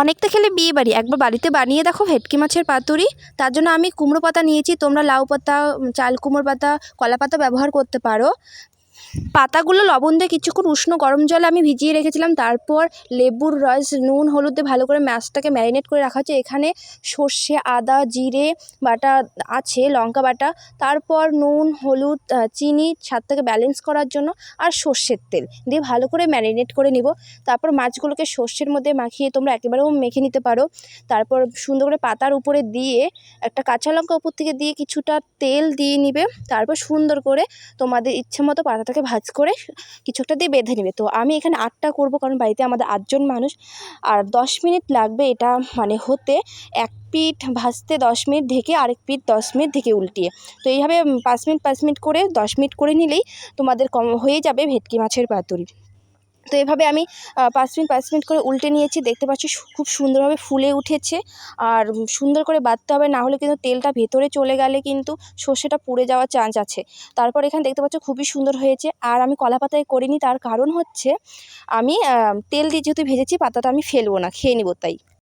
অনেকটা খেলে বিয়ে বাড়ি। একবার বাড়িতে বানিয়ে দেখো ভেটকি মাছের পাতুরি। তার জন্য আমি কুমড়ো পাতা নিয়েছি। তোমরা লাউ পাতা চাল কুমড়ো পাতা, কলা পাতা ব্যবহার করতে পারো। পাতাগুলো লবণ দিয়ে কিছুক্ষণ উষ্ণ গরম জলে আমি ভিজিয়ে রেখেছিলাম। তারপর লেবুর রস, নুন, হলুদ দিয়ে ভালো করে মাছটাকে ম্যারিনেট করে রাখা হচ্ছে। এখানে সর্ষে, আদা, জিরে বাটা আছে, লঙ্কা বাটা। তারপর নুন, হলুদ চিনি স্বাদটাকে ব্যালেন্স করার জন্য আর সর্ষের তেল দিয়ে ভালো করে ম্যারিনেট করে নিব। তারপর মাছগুলোকে সর্ষের মধ্যে মাখিয়ে তোমরা একেবারেও মেখে নিতে পারো। তারপর সুন্দর করে পাতার উপরে দিয়ে একটা কাঁচা লঙ্কা উপর থেকে দিয়ে কিছুটা তেল দিয়ে নিবে। তারপর সুন্দর করে তোমাদের ইচ্ছে মতো পাতাটাকে ভাজ করে কিছু একটা দিয়ে বেঁধে নেবে। তো আমি এখানে আটটা করব কারণ বাড়িতে আমাদের আটজন মানুষ। আর দশ মিনিট লাগবে এটা মানে হতে এক পিঠ ভাজতে দশ মিনিট ঢেকে আরেক পিঠ দশ মিনিট ঢেকে উল্টিয়ে। তো এইভাবে পাঁচ মিনিট পাঁচ মিনিট করে দশ মিনিট করে নিলেই তোমাদের কম হয়ে যাবে ভেটকি মাছের পাতুরি। তো এভাবে আমি পাঁচ মিনিট পাঁচ মিনিট করে উল্টে নিয়েছি। দেখতে পাচ্ছি খুব সুন্দরভাবে ফুলে উঠেছে। আর সুন্দর করে বাঁধতে হবে, না হলে কিন্তু তেলটা ভেতরে চলে গেলে কিন্তু সর্ষেটা পুড়ে যাওয়ার চান্স আছে। তারপর এখানে দেখতে পাচ্ছ, খুবই সুন্দর হয়েছে। আর আমি কলা পাতায় করিনি, তার কারণ হচ্ছে আমি তেল দিয়ে যেহেতু ভেজেছি, পাতাটা আমি ফেলব না, খেয়ে নেব তাই।